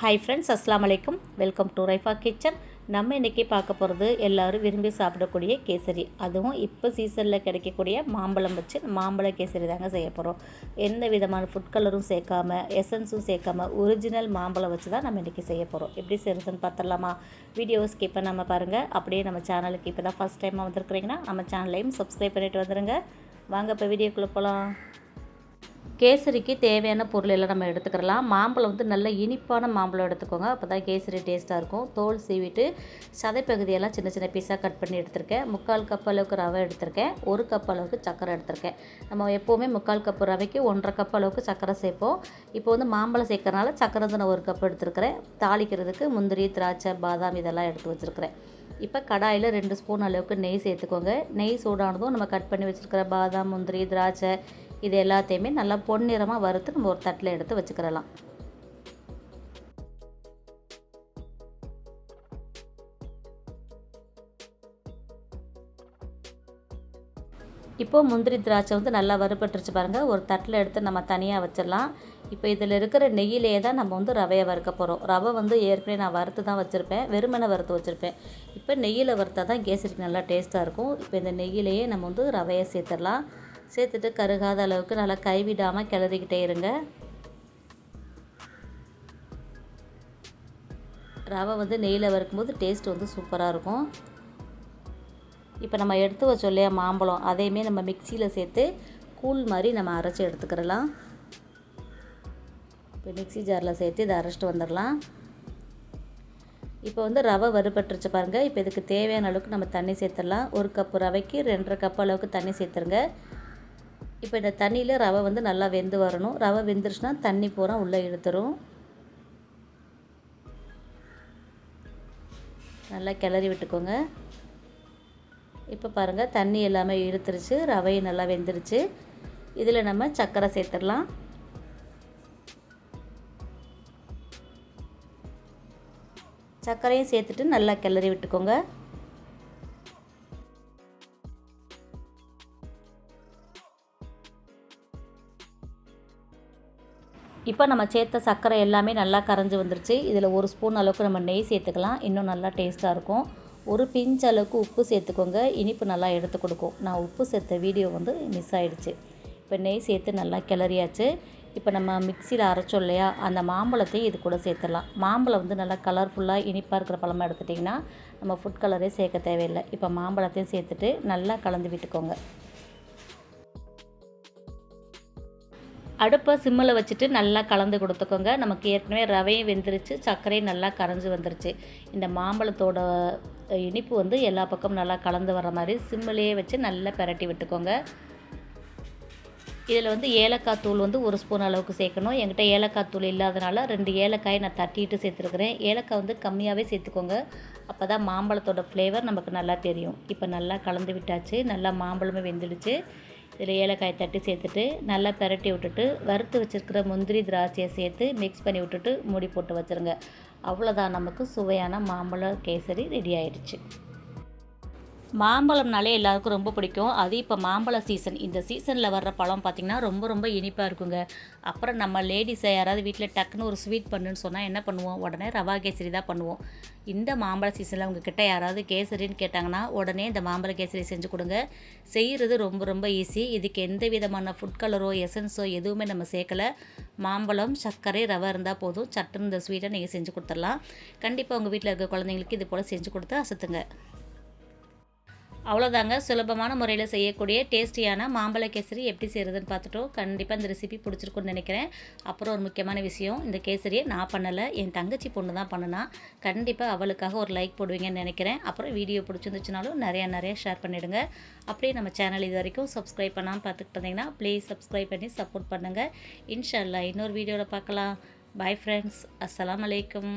Hi friends அஸ்லாம் வலைக்கும் welcome to Raifa kitchen நம்ம இன்றைக்கி பார்க்க போகிறது எல்லோரும் விரும்பி சாப்பிடக்கூடிய கேசரி. அதுவும் இப்போ சீசனில் கிடைக்கக்கூடிய மாம்பழம் வச்சு மாம்பழ கேசரி தாங்க செய்ய போகிறோம் எந்த விதமான ஃபுட் கலரும் சேர்க்காம எசன்ஸும் சேர்க்காம ஒரிஜினல் மாம்பழம் வச்சு தான் நம்ம இன்றைக்கி செய்ய போகிறோம் எப்படி செய்யறதுன்னு பார்த்துடலாமா? வீடியோவை ஸ்கிப் பண்ணாமல் பாருங்கள் அப்படியே நம்ம சேனலுக்கு இப்போ தான் ஃபஸ்ட் டைமாக வந்திருக்கிறீங்கன்னா நம்ம சேனலையும் சப்ஸ்கிரைப் பண்ணிட்டு வந்துடுங்க வாங்க இப்போ வீடியோக்குள்ளே போகலாம் கேசரிக்கு தேவையான பொருள் எல்லாம் நம்ம எடுத்துக்கிறலாம். மாம்பழம் வந்து நல்ல இனிப்பான மாம்பழம் எடுத்துக்கோங்க. அப்போ தான் கேசரி டேஸ்ட்டாக இருக்கும். தோல் சீவிட்டு சதைப்பகுதியெல்லாம் சின்ன சின்ன பீஸாக கட் பண்ணி எடுத்திருக்கேன். முக்கால் கப் அளவுக்கு ரவை எடுத்திருக்கேன். ஒரு கப் அளவுக்கு சக்கரை எடுத்திருக்கேன். நம்ம எப்போவுமே முக்கால் கப் ரவைக்கு ஒன்றரை கப் அளவுக்கு சக்கரை சேர்ப்போம். இப்போ வந்து மாம்பழம் சேர்க்கறனால சக்கரை வந்து நான் ஒரு கப் எடுத்துருக்கிறேன். தாளிக்கிறதுக்கு முந்திரி திராட்சை பாதாம் இதெல்லாம் எடுத்து வச்சுருக்கிறேன். இப்போ கடாயில் ரெண்டு ஸ்பூன் அளவுக்கு நெய் சேர்த்துக்கோங்க. நெய் சூடானதும் நம்ம கட் பண்ணி வச்சுருக்கிற பாதாம் முந்திரி திராட்சை இது எல்லாத்தையுமே நல்லா பொன்னிறமாக வறுத்து நம்ம ஒரு தட்டில் எடுத்து வச்சுக்கிறலாம். இப்போது முந்திரி திராட்சை வந்து நல்லா வறுபட்டுருச்சு பாருங்கள் ஒரு தட்டில் எடுத்து நம்ம தனியாக வச்சிடலாம். இப்போ இதில் இருக்கிற நெய்யிலே தான் நம்ம வந்து ரவையை வறுக்க போகிறோம் ரவை வந்து ஏற்கனவே நான் வறுத்து தான் வச்சுருப்பேன். வெறுமனை வறுத்து வச்சுருப்பேன். இப்போ நெய்யில் வறுத்தா தான் கேசரிக்கு நல்லா டேஸ்ட்டாக இருக்கும். இப்போ இந்த நெய்யிலேயே நம்ம வந்து ரவையை சேர்த்துடலாம். சேர்த்துட்டு கருகாத அளவுக்கு நல்லா கைவிடாமல் கிளறிக்கிட்டே இருங்க. ரவை வந்து நெய்யில் வறுக்கும்போது டேஸ்ட் வந்து சூப்பராக இருக்கும். இப்போ நம்ம எடுத்து வச்சோம் இல்லையா மாம்பழம் அதையுமே நம்ம மிக்சியில் சேர்த்து கூழ் மாதிரி நம்ம அரைச்சி எடுத்துக்கிறலாம் இப்போ மிக்சி ஜாரில் சேர்த்து இதை அரைச்சிட்டு வந்துடலாம். இப்போ வந்து ரவை வறுபட்டுருச்சு பாருங்கள் இப்போ இதுக்கு தேவையான அளவுக்கு நம்ம தண்ணி சேர்த்துடலாம். ஒரு கப்பு ரவைக்கு ரெண்டரை கப் அளவுக்கு தண்ணி சேர்த்துருங்க. இப்போ இந்த தண்ணியில் ரவை வந்து நல்லா வெந்து வரணும். ரவை வெந்துருச்சுன்னா தண்ணி பூரா உள்ளே இழுத்துரும். நல்லா கிளறி விட்டுக்கோங்க. இப்போ பாருங்கள் தண்ணி எல்லாமே இழுத்துருச்சு. ரவையும் நல்லா வெந்துருச்சு. இதில் நம்ம சர்க்கரை சேர்த்துடலாம். சர்க்கரையும் சேர்த்துட்டு நல்லா கிளறி விட்டுக்கோங்க. இப்போ நம்ம சேர்த்த சர்க்கரை எல்லாமே நல்லா கரைஞ்சி வந்துருச்சு. இதில் ஒரு ஸ்பூன் அளவுக்கு நம்ம நெய் சேர்த்துக்கலாம். இன்னும் நல்லா டேஸ்ட்டாக இருக்கும். ஒரு பிஞ்ச் அளவுக்கு உப்பு சேர்த்துக்கோங்க. இனிப்பு நல்லா எடுத்து கொடுக்கும். நான் உப்பு சேர்த்த வீடியோ வந்து மிஸ் ஆகிடுச்சு இப்போ நெய் சேர்த்து நல்லா கிளறியாச்சு. இப்போ நம்ம மிக்சியில் அரைச்சோம் இல்லையா? அந்த மாம்பழத்தையும் இது கூட சேர்த்துடலாம். மாம்பழம் வந்து நல்லா கலர்ஃபுல்லாக இனிப்பாக இருக்கிற பழமாக எடுத்துட்டிங்கன்னா நம்ம ஃபுட் கலரே சேர்க்க தேவையில்லை. இப்போ மாம்பழத்தையும் சேர்த்துட்டு நல்லா கலந்து விட்டுக்கோங்க. அடுப்பை சிம்மில் வச்சுட்டு நல்லா கலந்து கொடுத்துக்கோங்க. நமக்கு ஏற்கனவே ரவையும் வெந்துருச்சு சர்க்கரையும் நல்லா கரைஞ்சி வந்துருச்சு. இந்த மாம்பழத்தோட இனிப்பு வந்து எல்லா பக்கமும் நல்லா கலந்து வர மாதிரி சிம்மிலேயே வச்சு நல்லா பெரட்டி விட்டுக்கோங்க. இதில் வந்து ஏலக்காய் தூள் வந்து ஒரு ஸ்பூன் அளவுக்கு சேர்க்கணும். என்கிட்ட ஏலக்காய் தூள் இல்லாதனால ரெண்டு ஏலக்காயை நான் தட்டிட்டு சேர்த்துருக்குறேன். ஏலக்காய் வந்து கம்மியாகவே சேர்த்துக்கோங்க. அப்போ தான் மாம்பழத்தோட ஃப்ளேவர் நமக்கு நல்லா தெரியும். இப்போ நல்லா கலந்து விட்டாச்சு நல்லா மாம்பழமே வெந்துடுச்சு. இதில் ஏலக்காய் தட்டி சேர்த்துட்டு நல்லா பிரட்டி விட்டுட்டு வறுத்து வச்சுருக்கிற முந்திரி திராட்சையை சேர்த்து மிக்ஸ் பண்ணி விட்டுட்டு மூடி போட்டு வச்சுருங்க. அவ்வளோதான் நமக்கு சுவையான மாம்பழ கேசரி ரெடி ஆயிடுச்சு. மாம்பழம்னாலே எல்லாருக்கும் ரொம்ப பிடிக்கும். அது இப்போ மாம்பழ சீசன் இந்த சீசனில் வர்ற பழம் பார்த்திங்கன்னா ரொம்ப ரொம்ப இனிப்பாக இருக்குங்க. அப்புறம் நம்ம லேடிஸை யாராவது வீட்டில் டக்குன்னு ஒரு ஸ்வீட் பண்ணுன்னு சொன்னால் என்ன பண்ணுவோம்? உடனே ரவா கேசரி தான் பண்ணுவோம். இந்த மாம்பழ சீசனில் உங்ககிட்ட யாராவது கேசரின்னு கேட்டாங்கன்னா உடனே இந்த மாம்பழ கேசரி செஞ்சு கொடுங்க. செய்கிறது ரொம்ப ரொம்ப ஈஸி இதுக்கு எந்த விதமான ஃபுட் கலரோ எசன்ஸோ எதுவுமே நம்ம சேர்க்கலை. மாம்பழம் சர்க்கரை ரவை இருந்தால் போதும். சட்டுன்னு இந்த ஸ்வீட்டை நீங்கள் செஞ்சு கொடுத்துடலாம். கண்டிப்பாக உங்கள் வீட்டில் இருக்க குழந்தைங்களுக்கு இது போல் செஞ்சு கொடுத்து அசத்துங்க. அவ்வளோதாங்க சுலபமான முறையில் செய்யக்கூடிய டேஸ்டியான மாம்பழ கேசரி எப்படி செய்கிறதுன்னு பார்த்துட்டோம் கண்டிப்பாக இந்த ரெசிபி பிடிச்சிருக்குன்னு நினைக்கிறேன். அப்புறம் ஒரு முக்கியமான விஷயம் இந்த கேசரியை நான் பண்ணலை. என் தங்கச்சி பொண்ணு தான் பண்ணுனா. கண்டிப்பாக அவளுக்காக ஒரு லைக் போடுவீங்கன்னு நினைக்கிறேன். அப்புறம் வீடியோ பிடிச்சிருந்துச்சுனாலும் நிறையா நிறையா ஷேர் பண்ணிவிடுங்க அப்படியே நம்ம சேனல் இது வரைக்கும் சப்ஸ்கிரைப் பண்ணாமல் பார்த்துக்கிட்டு இருந்தீங்கன்னா ப்ளீஸ் சப்ஸ்கிரைப் பண்ணி சப்போர்ட் பண்ணுங்கள் இன்ஷால்லா இன்னொரு வீடியோவில் பார்க்கலாம். பாய் ஃப்ரெண்ட்ஸ் அஸ்லாம் வலைக்கம்